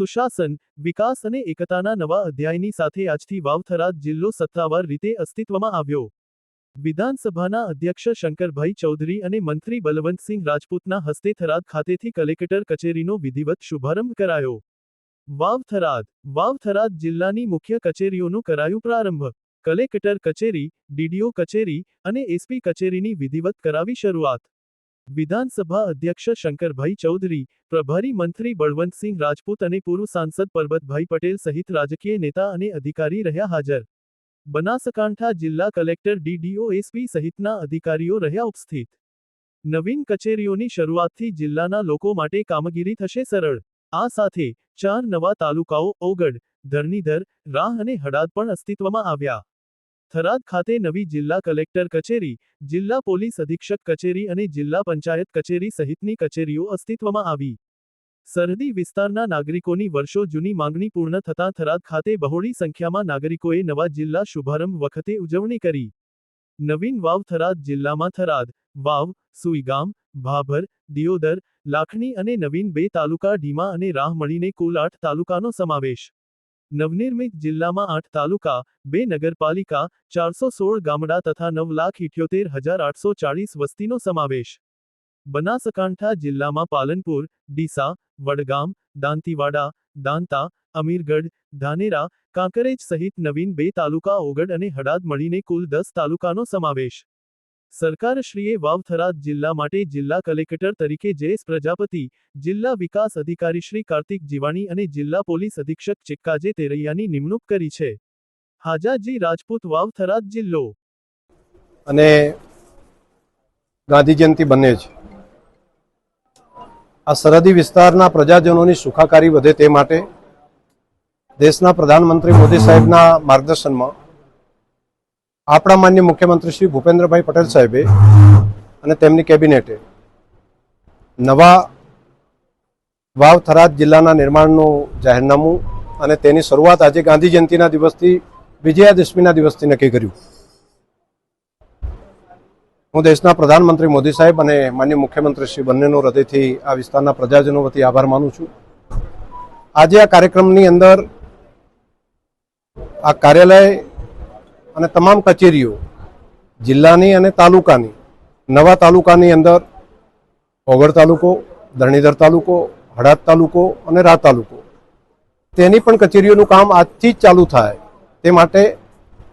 સુશાસન, વિકાસ અને એકતાના નવા અધ્યાયની સાથે આજથી વાવથરા જિલ્લો સત્તાવાર રીતે અસ્તિત્વમાં આવ્યો. વિધાનસભાના અધ્યક્ષ શંકરભાઈ ચૌધરી અને મંત્રી બલવંતસિંહ રાજપૂતના હસ્તે થરાદ ખાતેથી કલેક્ટર કચેરીનો વિધિવત શુભારંભ કરાયો. વાવ થરાદ વાવ થરાદ જિલ્લાની મુખ્ય કચેરીઓનું કરાયું પ્રારંભ. કલેક્ટર કચેરી ડીડીઓ કચેરી અને એસપી કચેરીની વિધિવત કરાવી શરૂઆત. વિધાનસભા અધ્યક્ષ શંકરભાઈ ચૌધરી, પ્રભારી મંત્રી બળવંતસિંહ રાજપૂત અને પૂર્વ સાંસદ પરબતભાઈ પટેલ સહિત રાજકીય નેતા અને અધિકારી રહ્યા હાજર. બનાસકાંઠા જિલ્લા કલેક્ટર ડીડીઓ એસપી સહિતના અધિકારીઓ રહ્યા ઉપસ્થિત. નવીન કચેરીઓની શરૂઆતથી જિલ્લાના લોકો માટે કામગીરી થશે સરળ. આ સાથે ચાર નવા તાલુકાઓ ઓગડ ધરણીધર, રાહ અને હડાદ પણ અસ્તિત્વમાં આવ્યા. થરાદ ખાતે નવી જિલ્લા કલેક્ટર કચેરી, જિલ્લા પોલીસ અધિક્ષક કચેરી અને જિલ્લા પંચાયત કચેરી સહિતની કચેરીઓ અસ્તિત્વમાં આવી. સરહદી વિસ્તારના નાગરિકોની વર્ષો જૂની માંગણી પૂર્ણ થતાં થરાદ ખાતે બહોળી સંખ્યામાં નાગરિકોએ નવા જિલ્લા શુભારંભ વખતે ઉજવણી કરી. નવીન વાવ થરાદ જિલ્લામાં થરાદ, વાવ, સુઈગામ, ભાભર, દિયોદર, લાખણી અને નવીન બે તાલુકા ઢીમા અને રાહ મળીને કુલ આઠ તાલુકાનો સમાવેશ. નવનિર્મિત જિલ્લામાં આઠ તાલુકા, બે નગરપાલિકા, ચારસો સોળ ગામડા તથા નવ લાખ ઇઠ્યોતેર હજાર આઠસો ચાળીસ વસ્તીનો સમાવેશ. બનાસકાંઠા જિલ્લામાં પાલનપુર, ડીસા, વડગામ, દાંતીવાડા, દાંતા, અમીરગઢ, ધાનેરા, કાંકરેજ સહિત નવીન બે તાલુકા ઓગડ અને હડાદ મળીને કુલ દસ તાલુકાનો સમાવેશ. સરકારશ્રીએ વાવ થરાદ જિલ્લા માટે જિલ્લા કલેક્ટર તરીકે જયેશ પ્રજાપતિ, જિલ્લા વિકાસ અધિકારી શ્રી કાર્તિક જીવાણી અને જિલ્લા પોલીસ અધિક્ષક ચિક્કાજે તેરૈયાની નિમણૂક કરી છે. હાજાજી રાજપૂત વાવ થરાદ જિલ્લો. અને ગાંધી જયંતિ બંને છે આ સરહદી વિસ્તારના પ્રજાજનોની સુખાકારી વધે તે માટે દેશના પ્રધાનમંત્રી મોદી સાહેબના માર્ગદર્શનમાં આપણા માન્ય મુખ્યમંત્રી શ્રી ભૂપેન્દ્રભાઈ પટેલ સાહેબે અને તેમની કેબિનેટે નવા વાવ થરાદ જિલ્લાના નિર્માણનું જાહેરનામું અને તેની શરૂઆત આજે ગાંધી જયંતિના દિવસથી વિજયાદશમીના દિવસથી નક્કી કર્યું. હું દેશના પ્રધાનમંત્રી મોદી સાહેબ અને માન્ય મુખ્યમંત્રી શ્રી બંનેનો હૃદયથી આ વિસ્તારના પ્રજાજનો વતી આભાર માનું છું. આજે આ કાર્યક્રમની અંદર આ કાર્યાલય અને તમામ કચેરીઓ, જિલ્લાની અને તાલુકાની, નવા તાલુકાની અંદર, ઓગળ તાલુકો ધરણીધર તાલુકો હડાદ તાલુકો અને રા તાલુકો. તેની પણ કચેરીઓનું કામ આજથી જ ચાલુ થાય. તે માટે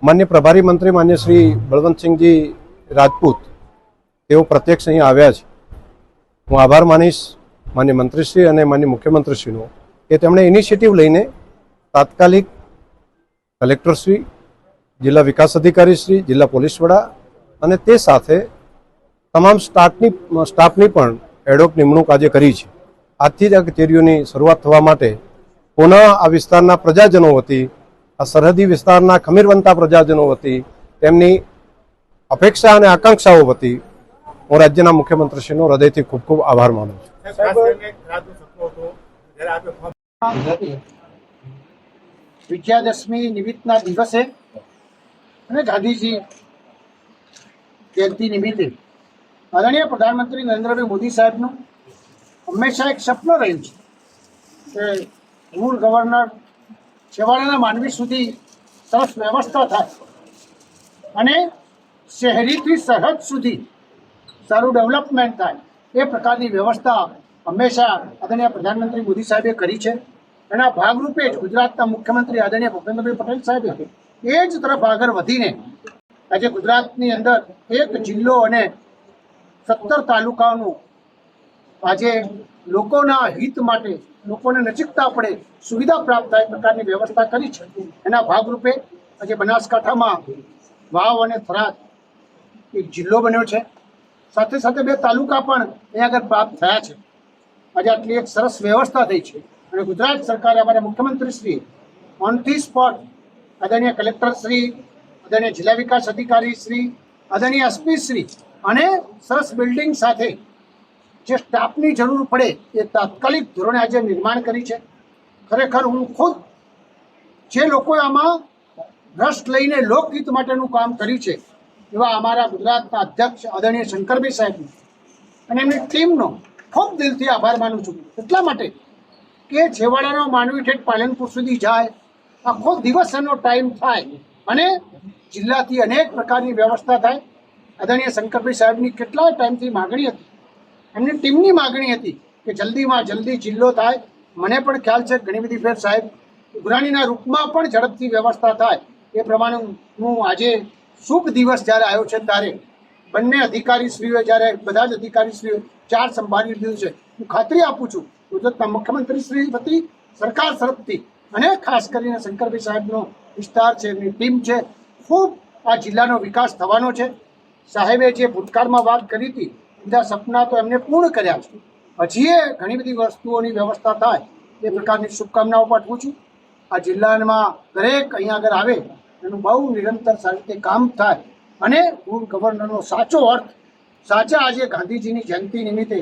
માન્ય પ્રભારી મંત્રી માન્ય શ્રી બળવંતસિંહજી રાજપૂત, તેઓ પ્રત્યક્ષ અહીં આવ્યા છે. હું આભાર માનીશ માન્ય મંત્રીશ્રી અને માન્ય મુખ્યમંત્રીશ્રીનો કે તેમણે ઇનિશિયેટિવ લઈને તાત્કાલિક કલેક્ટરશ્રી જિલ્લા વિકાસ અધિકારી શ્રી, જિલ્લા પોલીસ વડા અને તે સાથે તમામ સ્ટાફની સ્ટાફની પણ એડોક નિમણૂક આજે કરી છે. આજથી જ આ કચેરીઓની શરૂઆત થવા માટે પુનઃ આ વિસ્તારના પ્રજાજનો વતી, આ સરહદી વિસ્તારના ખમીરવંતા પ્રજાજનો વતી, તેમની અપેક્ષા અને આકાંક્ષાઓ વતી હું રાજ્યના મુખ્યમંત્રીશ્રીનો હૃદયથી ખૂબ ખૂબ આભાર માનું છું. વિજયાદશમી નિમિત્તના દિવસે અને ગાંધીજી જયંતિ નિમિત્તે આદરણીય પ્રધાનમંત્રી નરેન્દ્રભાઈ મોદી સાહેબનું હંમેશા એક સપનું રહ્યું છે કે મૂળ ગવર્નર છેવાડાના માનવી સુધી સરસ વ્યવસ્થા થાય અને શહેરીથી સરહદ સુધી સારું ડેવલપમેન્ટ થાય એ પ્રકારની વ્યવસ્થા હંમેશા આદરણીય પ્રધાનમંત્રી મોદી સાહેબે કરી છે. એના ભાગરૂપે જ ગુજરાતના મુખ્યમંત્રી આદરણીય ભૂપેન્દ્રભાઈ પટેલ સાહેબે એ જ તરફ આગળ વધીને આજે ગુજરાતની અંદર એક જિલ્લો અને સત્તર તાલુકાઓનું આજે લોકોના હિત માટે, લોકોને નજીકતા પડે, સુવિધા પ્રાપ્ત થાય પ્રકારની વ્યવસ્થા કરી છે. એના ભાગરૂપે આજે બનાસકાંઠામાં વાવ અને થરાદ એક જિલ્લો બન્યો છે. સાથે સાથે બે તાલુકા પણ અહીંયા આગળ પ્રાપ્ત થયા છે. આજે આટલી એક સરસ વ્યવસ્થા થઈ છે. અને ગુજરાત સરકારે અમારા મુખ્યમંત્રી શ્રી ઓન ધી સ્પોટ આદરણીય કલેક્ટર શ્રી, આદરણીય જિલ્લા વિકાસ અધિકારી શ્રી, આદરણીય એસપી શ્રી અને સરસ બિલ્ડિંગ સાથે જે સ્ટાફની જરૂર પડે એ તાત્કાલિક ધોરણે આજે નિર્માણ કરી છે. ખરેખર હું ખુદ જે લોકોએ આમાં રસ લઈને લોકહિત માટેનું કામ કર્યું છે, એવા અમારા ગુજરાતના અધ્યક્ષ આદરણીય શંકરભાઈ સાહેબનો અને એમની ટીમનો ખૂબ દિલથી આભાર માનું છું. એટલા માટે કે છેવાડાનો માનવી ઠેઠ પાલનપુર સુધી જાય આખો દિવસ એનો ટાઈમ થાય અને જિલ્લાથી અનેક પ્રકારની વ્યવસ્થા થાય. આદરણીય શંકરભાઈ સાહેબની કેટલા ટાઈમથી માગણી હતી. એમની ટીમની માગણી હતી કે જલ્દીમાં જલ્દી જિલ્લો થાય. મને પણ ખ્યાલ છે ઘણી બધી ફેર સાહેબ ઉઘરાણીના રૂપમાં પણ ઝડપથી વ્યવસ્થા થાય. એ પ્રમાણે હું આજે શુભ દિવસ જ્યારે આવ્યો છે ત્યારે બંને અધિકારીશ્રીઓએ જ્યારે, બધા જ અધિકારીશ્રીઓ ચાર સંભાળી લીધું છે. હું ખાતરી આપું છું, ગુજરાતના મુખ્યમંત્રી શ્રી સરકાર તરફથી અને ખાસ કરીને શંકરભાઈ સાહેબનો વિસ્તાર છે, એમની ટીમ છે, ખૂબ આ જિલ્લાનો વિકાસ થવાનો છે. સાહેબે જે ભૂતકાળમાં વાત કરી હતી, બધા સપના તો એમને પૂર્ણ કર્યા છે. હજી એ ઘણી બધી વસ્તુઓની વ્યવસ્થા થાય, એ પ્રકારની શુભકામનાઓ પાઠવું છું. આ જિલ્લામાં દરેક અહીંયા આગળ આવે, એનું બહુ નિરંતર સારી રીતે કામ થાય. અને હું ગવર્નરનો સાચો અર્થ, સાચા આજે ગાંધીજીની જયંતિ નિમિત્તે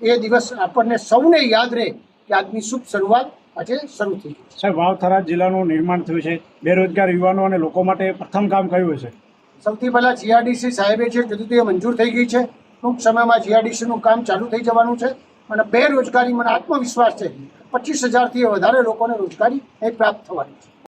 એ દિવસ આપણને સૌને યાદ રહે કે આજની શુભ શરૂઆત આજે શરૂ થઈ ગયું સાહેબ વાવથરા જિલ્લાનું નિર્માણ થયું છે. બેરોજગાર યુવાનો અને લોકો માટે પ્રથમ કામ કયું છે સૌથી પહેલાં જીઆરડીસી સાહેબે જે કીધું તે મંજૂર થઈ ગઈ છે. ટૂંક સમયમાં જીઆરડીસીનું કામ ચાલુ થઈ જવાનું છે અને બેરોજગારી મને આત્મવિશ્વાસ છે. પચીસ હજારથી વધારે લોકોને રોજગારી એ પ્રાપ્ત થવાની છે.